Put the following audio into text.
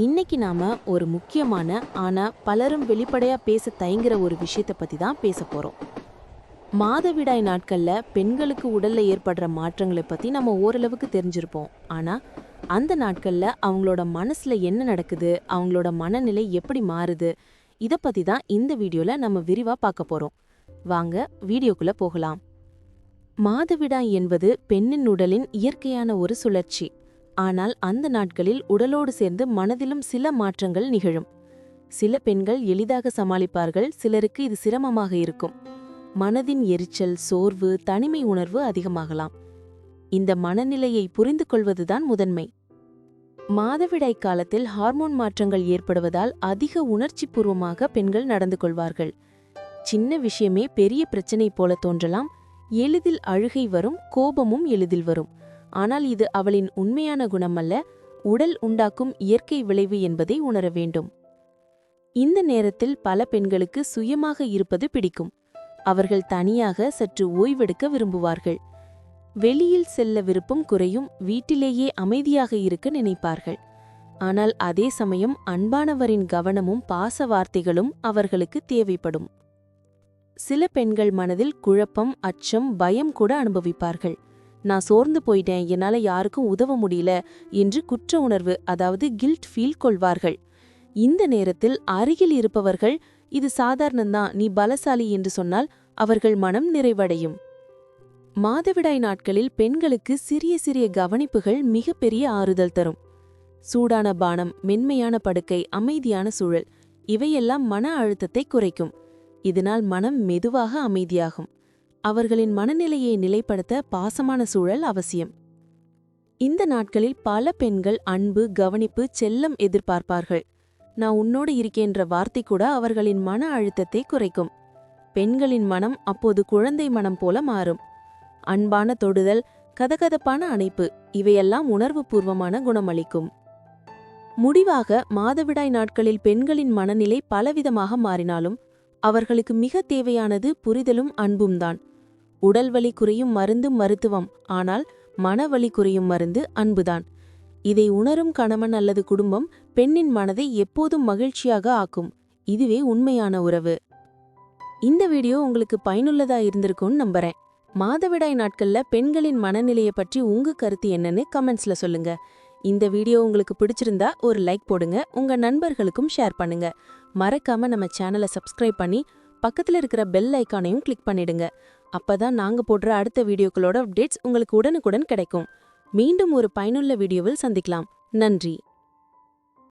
இன்னைக்கு நாம ஒரு முக்கியமான ஆனா பலரும் வெளிப்படையா பேச தயங்குற ஒரு விஷயத்தை பத்தி தான் பேச போறோம். மாதவிடாய் நாட்கள்ல பெண்களுக்கு உடல்ல ஏற்படுற மாற்றங்களை பத்தி நம்ம ஓரளவுக்கு தெரிஞ்சிருப்போம். ஆனா அந்த நாட்கள்ல அவங்களோட மனசுல என்ன நடக்குது அவங்களோட மனநிலை எப்படி மாறுது இத பத்தி தான் இந்த வீடியோல நம்ம விரிவா பார்க்க போறோம். வாங்க வீடியோக்குள்ள போகலாம். மாதவிடாய் என்பது பெண்ணின் உடலின் இயற்கையான ஒரு சுழற்சி. ஆனால் அந்த நாட்களில் உடலோடு சேர்ந்து மனதிலும் சில மாற்றங்கள் நிகழும். சில பெண்கள் எளிதாக சமாளிப்பார்கள் சிலருக்கு இது சிரமமாக இருக்கும். மனதின் எரிச்சல் சோர்வு தனிமை உணர்வு அதிகமாகலாம். இந்த மனநிலையை புரிந்து கொள்வதுதான் முதன்மை. மாதவிடாய் காலத்தில் ஹார்மோன் மாற்றங்கள் ஏற்படுவதால் அதிக உணர்ச்சிபூர்வமாக பெண்கள் நடந்து கொள்வார்கள். சின்ன விஷயமே பெரிய பிரச்சனை போல தோன்றலாம். எளிதில் அழுகை வரும் கோபமும் எளிதில் வரும். ஆனால் இது அவளின் உண்மையான குணமல்ல. உடல் உண்டாக்கும் இயற்கை விளைவு என்பதை உணர வேண்டும். இந்த நேரத்தில் பல பெண்களுக்கு சுயமாக இருப்பது பிடிக்கும். அவர்கள் தனியாக சற்று ஓய்வெடுக்க விரும்புவார்கள். வெளியில் செல்ல விருப்பம் குறையும் வீட்டிலேயே அமைதியாக இருக்க நினைப்பார்கள். ஆனால் அதே சமயம் அன்பானவரின் கவனமும் பாச வார்த்தைகளும் அவர்களுக்கு தேவைப்படும். சில பெண்கள் மனதில் குழப்பம் அச்சம் பயம் கூட அனுபவிப்பார்கள். நான் சோர்ந்து போயிட்டேன் என்னால யாருக்கும் உதவ முடியல என்று குற்ற உணர்வு அதாவது கில்ட் ஃபீல் கொள்வார்கள். இந்த நேரத்தில் அருகில் இருப்பவர்கள் இது சாதாரணந்தான் நீ பலசாலி என்று சொன்னால் அவர்கள் மனம் நிறைவடையும். மாதவிடாய் நாட்களில் பெண்களுக்கு சிறிய சிறிய கவனிப்புகள் மிகப்பெரிய ஆறுதல் தரும். சூடான பானம் மென்மையான படுக்கை அமைதியான சூழல் இவையெல்லாம் மன அழுத்தத்தை குறைக்கும். இதனால் மனம் மெதுவாக அமைதியாகும். அவர்களின் மனநிலையை நிலைப்படுத்த பாசமான சூழல் அவசியம். இந்த நாட்களில் பல பெண்கள் அன்பு கவனிப்பு செல்லம் எதிர்பார்ப்பார்கள். நான் உன்னோடு இருக்கேன்ற வார்த்தை கூட அவர்களின் மன அழுத்தத்தை குறைக்கும். பெண்களின் மனம் அப்போது குழந்தை மனம் போல மாறும். அன்பான தொடுதல் கதகதப்பான அணைப்பு இவையெல்லாம் உணர்வுபூர்வமான குணமளிக்கும். முடிவாக மாதவிடாய் நாட்களில் பெண்களின் மனநிலை பலவிதமாக மாறினாலும் அவர்களுக்கு மிக தேவையானது புரிதலும் அன்பும்தான். உடல் வலி குறையும் மருந்து மருத்துவம். ஆனால் மனவலி குறையும் மருந்து அன்புதான். இதை உணரும் கணவன் அல்லது குடும்பம் பெண்ணின் மனதை எப்போதும் மகிழ்ச்சியாக ஆக்கும். இதுவே உண்மையான உறவு. இந்த வீடியோ உங்களுக்கு பயனுள்ளதா இருந்திருக்கும்னு நம்புறேன். மாதவிடாய் நாட்கள்ல பெண்களின் மனநிலையை பற்றி உங்க கருத்து என்னன்னு கமெண்ட்ஸ்ல சொல்லுங்க. இந்த வீடியோ உங்களுக்கு பிடிச்சிருந்தா ஒரு லைக் போடுங்க உங்க நண்பர்களுக்கும் ஷேர் பண்ணுங்க. மறக்காம நம்ம சேனலை சப்ஸ்கிரைப் பண்ணி பக்கத்துல இருக்கிற பெல் ஐக்கானையும் கிளிக் பண்ணிடுங்க. அப்பதான் நாங்க போடுற அடுத்த வீடியோக்களோட அப்டேட்ஸ் உங்களுக்கு உடனுக்குடன் கிடைக்கும். மீண்டும் ஒரு பயனுள்ள வீடியோவில் சந்திக்கலாம். நன்றி.